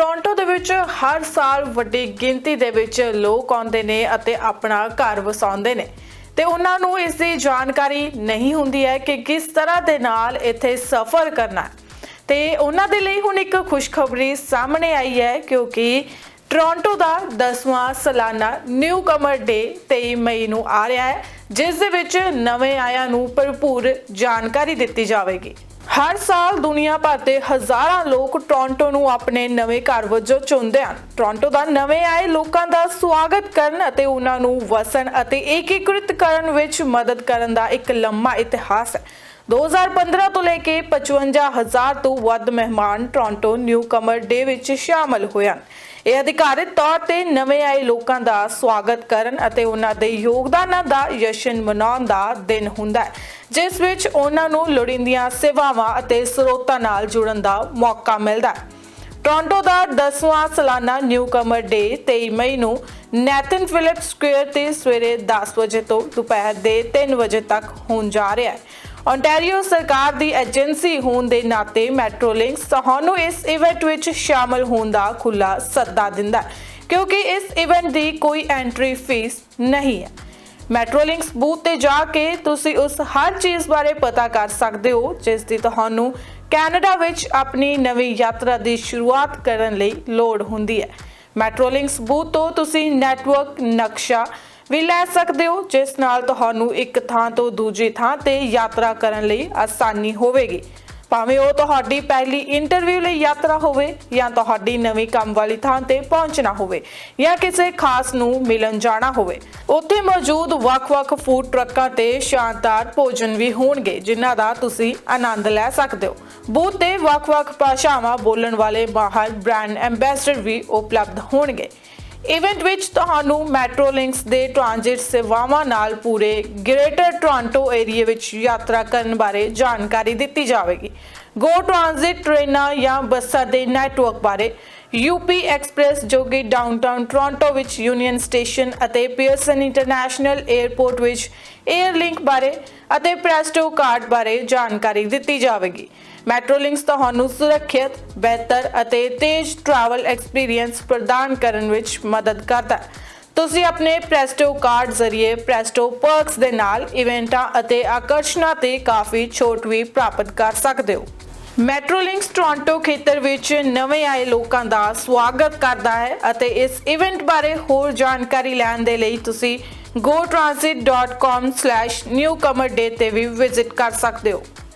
Toronto ਦੇ ਵਿੱਚ ਹਰ ਸਾਲ ਵੱਡੀ ਗਿਣਤੀ ਦੇ ਵਿੱਚ ਲੋਕ ਆਉਂਦੇ ਨੇ ਅਤੇ ਆਪਣਾ ਘਰ ਵਸਾਉਂਦੇ ਨੇ। ਤੇ ਉਹਨਾਂ ਨੂੰ ਇਸ ਦੀ ਜਾਣਕਾਰੀ ਨਹੀਂ ਹੁੰਦੀ ਹੈ ਕਿ ਕਿਸ ਤਰ੍ਹਾਂ ਦੇ ਨਾਲ ਇੱਥੇ ਸਫ਼ਰ ਕਰਨਾ ਹੈ। ਤੇ ਉਹਨਾਂ ਦੇ ਲਈ ਹੁਣ ਇੱਕ ਖੁਸ਼ਖਬਰੀ ਸਾਹਮਣੇ ਆਈ ਹੈ ਕਿਉਂਕਿ ਟੋਰਾਂਟੋ ਦਾ 10ਵਾਂ ਸਾਲਾਨਾ ਨਿਊ ਕਮਰ ਡੇ 23 ਮਈ ਨੂੰ ਆ ਰਿਹਾ ਹੈ, ਜਿਸ ਦੇ ਵਿੱਚ ਨਵੇਂ ਆਇਆਂ ਨੂੰ ਭਰਪੂਰ ਜਾਣਕਾਰੀ ਦਿੱਤੀ ਜਾਵੇਗੀ। ਹਰ ਸਾਲ ਦੁਨੀਆ ਭਰ ਦੇ ਹਜ਼ਾਰਾਂ ਲੋਕ ਟੋਰਾਂਟੋ ਨੂੰ ਆਪਣੇ ਨਵੇਂ ਘਰ ਵਜੋਂ ਚੁਣਦੇ ਹਨ। ਟੋਰਾਂਟੋ ਦਾ ਨਵੇਂ ਆਏ ਲੋਕਾਂ ਦਾ ਸਵਾਗਤ ਕਰਨ ਅਤੇ ਉਹਨਾਂ ਨੂੰ ਵਸਣ ਅਤੇ ਏਕੀਕ੍ਰਿਤ ਕਰਨ ਵਿੱਚ ਮਦਦ ਕਰਨ ਦਾ ਇੱਕ ਲੰਮਾ ਇਤਿਹਾਸ ਹੈ। 2015 ਤੋਂ ਲੈ ਕੇ 55000 ਤੋਂ ਵੱਧ ਮਹਿਮਾਨ ਟੋਰਾਂਟੋ ਨਿਊ ਕਮਰ ਡੇ ਵਿੱਚ ਸ਼ਾਮਲ ਹੋਏ ਹਨ। ਇਹ ਅਧਿਕਾਰਿਤ ਤੌਰ ਤੇ ਨਵੇਂ ਆਏ ਲੋਕਾਂ ਦਾ ਸਵਾਗਤ ਕਰਨ ਅਤੇ ਉਹਨਾਂ ਦੇ ਯੋਗਦਾਨਾਂ ਦਾ ਜਸ਼ਨ ਮਨਾਉਣ ਦਾ ਦਿਨ ਹੁੰਦਾ ਹੈ, ਜਿਸ ਵਿੱਚ ਉਹਨਾਂ ਨੂੰ ਲੋੜੀਂਦੀਆਂ ਸੇਵਾਵਾਂ ਅਤੇ ਸਰੋਤਾਂ ਨਾਲ ਜੁੜਨ ਦਾ ਮੌਕਾ ਮਿਲਦਾ ਹੈ। ਟੋਰਾਂਟੋ ਦਾ 10ਵਾਂ ਸਾਲਾਨਾ ਨਿਊ ਕਮਰ ਡੇ 23 ਮਈ ਨੂੰ ਨੈਥਨ ਫਿਲਿਪ ਸਕੁਅਰ ਤੇ ਸਵੇਰੇ 10 ਵਜੇ ਤੋਂ ਦੁਪਹਿਰ ਦੇ 3 ਵਜੇ ਤੱਕ ਹੋਣ ਜਾ ਰਿਹਾ ਹੈ। ਓਨਟਾਰੀਓ ਸਰਕਾਰ ਦੀ ਏਜੰਸੀ ਹੋਣ ਦੇ ਨਾਤੇ ਮੈਟਰੋਲਿੰਕਸ ਤੁਹਾਨੂੰ ਇਸ ਇਵੈਂਟ ਵਿੱਚ ਸ਼ਾਮਲ ਹੋਣ ਦਾ ਖੁੱਲਾ ਸੱਦਾ ਦਿੰਦਾ ਹੈ, ਕਿਉਂਕਿ ਇਸ ਇਵੈਂਟ ਦੀ ਕੋਈ ਐਂਟਰੀ ਫੀਸ ਨਹੀਂ ਹੈ। ਮੈਟਰੋਲਿੰਕਸ ਬੂਥ ਤੇ ਜਾ ਕੇ ਤੁਸੀਂ ਉਸ ਹਰ ਚੀਜ਼ ਬਾਰੇ ਪਤਾ ਕਰ ਸਕਦੇ ਹੋ, ਜਿਸ ਦੀ ਤੁਹਾਨੂੰ ਕੈਨੇਡਾ ਵਿੱਚ ਆਪਣੀ ਨਵੀਂ ਯਾਤਰਾ ਦੀ ਸ਼ੁਰੂਆਤ ਕਰਨ ਲਈ ਲੋੜ ਹੁੰਦੀ ਹੈ। ਮੈਟਰੋਲਿੰਕਸ ਬੂਥ ਤੋਂ ਤੁਸੀਂ ਨੈਟਵਰਕ ਨਕਸ਼ਾ ਵੀ ਲੈ ਸਕਦੇ ਹੋ, ਜਿਸ ਨਾਲ ਤੁਹਾਨੂੰ ਇੱਕ ਥਾਂ ਤੋਂ ਦੂਜੀ ਥਾਂ ਤੇ ਯਾਤਰਾ ਕਰਨ ਲਈ ਆਸਾਨੀ ਹੋਵੇਗੀ। ਭਾਵੇਂ ਉਹ ਤੁਹਾਡੀ ਪਹਿਲੀ ਇੰਟਰਵਿਊ ਲਈ ਯਾਤਰਾ ਹੋਵੇ ਜਾਂ ਤੁਹਾਡੀ ਨਵੀਂ ਕੰਮ ਵਾਲੀ ਥਾਂ ਤੇ ਪਹੁੰਚਣਾ ਹੋਵੇ ਜਾਂ ਕਿਸੇ ਖਾਸ ਨੂੰ ਮਿਲਣ ਜਾਣਾ ਹੋਵੇ, ਉੱਥੇ ਮੌਜੂਦ ਵੱਖ-ਵੱਖ ਫੂਡ ਟਰੱਕਾਂ ਤੇ ਸ਼ਾਨਦਾਰ ਭੋਜਨ ਵੀ ਹੋਣਗੇ, ਜਿਨ੍ਹਾਂ ਦਾ ਤੁਸੀਂ ਆਨੰਦ ਲੈ ਸਕਦੇ ਹੋ। ਬੂਥ ਤੇ ਵੱਖ-ਵੱਖ ਭਾਸ਼ਾਵਾਂ ਬੋਲਣ ਵਾਲੇ ਬਾਹਰ ਬ੍ਰਾਂਡ ਐਮਬੈਸਡਰ ਵੀ ਉਪਲਬਧ ਹੋਣਗੇ। ਇਵੈਂਟ ਵਿੱਚ ਤੁਹਾਨੂੰ ਮੈਟਰੋ ਲਿੰਕਸ ਦੇ ਟ੍ਰਾਂਜ਼ਿਟ ਸੇਵਾਵਾਂ ਨਾਲ ਪੂਰੇ ਗ੍ਰੇਟਰ ਟੋਰਾਂਟੋ ਏਰੀਆ ਵਿੱਚ ਯਾਤਰਾ ਕਰਨ ਬਾਰੇ ਜਾਣਕਾਰੀ ਦਿੱਤੀ ਜਾਵੇਗੀ। ਗੋ ਟ੍ਰਾਂਜ਼ਿਟ ਟ੍ਰੇਨਾਂ ਜਾਂ ਬੱਸਾਂ ਦੇ ਨੈਟਵਰਕ ਬਾਰੇ ਯੂਪੀ ਐਕਸਪ੍ਰੈਸ ਜੋ ਕਿ ਡਾਊਨਟਾਊਨ ਟੋਰਾਂਟੋ ਵਿੱਚ ਯੂਨੀਅਨ ਸਟੇਸ਼ਨ ਅਤੇ ਪੀਅਰਸਨ ਇੰਟਰਨੈਸ਼ਨਲ 에ਅਰਪੋਰਟ ਵਿੱਚ 에ਅਰਲਿੰਕ ਬਾਰੇ ਅਤੇ ਪ੍ਰੈਸਟੋ ਕਾਰਡ ਬਾਰੇ ਜਾਣਕਾਰੀ ਦਿੱਤੀ ਜਾਵੇਗੀ। ਮੈਟਰੋਲਿੰਕਸ ਤੁਹਾਨੂੰ ਸੁਰੱਖਿਅਤ, ਬਿਹਤਰ ਅਤੇ ਤੇਜ਼ ਟਰੈਵਲ ਐਕਸਪੀਰੀਅੰਸ ਪ੍ਰਦਾਨ ਕਰਨ ਵਿੱਚ ਮਦਦ ਕਰਦਾ ਹੈ। ਤੁਸੀਂ ਆਪਣੇ ਪ੍ਰੈਸਟੋ ਕਾਰਡ ਜ਼ਰੀਏ ਪ੍ਰੈਸਟੋ ਪਰਕਸ ਦੇ ਨਾਲ ਇਵੈਂਟਾਂ ਅਤੇ ਆਕਰਸ਼ਨਾਂ ਤੇ ਕਾਫੀ ਛੋਟ ਵੀ ਪ੍ਰਾਪਤ ਕਰ ਸਕਦੇ ਹੋ। ਮੈਟਰੋਲਿੰਕਸ ਟੋਰਾਂਟੋ ਖੇਤਰ ਵਿੱਚ ਨਵੇਂ ਆਏ ਲੋਕਾਂ ਦਾ ਸਵਾਗਤ ਕਰਦਾ ਹੈ ਅਤੇ ਇਸ ਇਵੈਂਟ ਬਾਰੇ ਹੋਰ ਜਾਣਕਾਰੀ ਲੈਣ ਦੇ ਲਈ ਤੁਸੀਂ gotransit.com/newcomerday ਤੇ ਵੀ ਵਿਜ਼ਿਟ ਕਰ ਸਕਦੇ ਹੋ।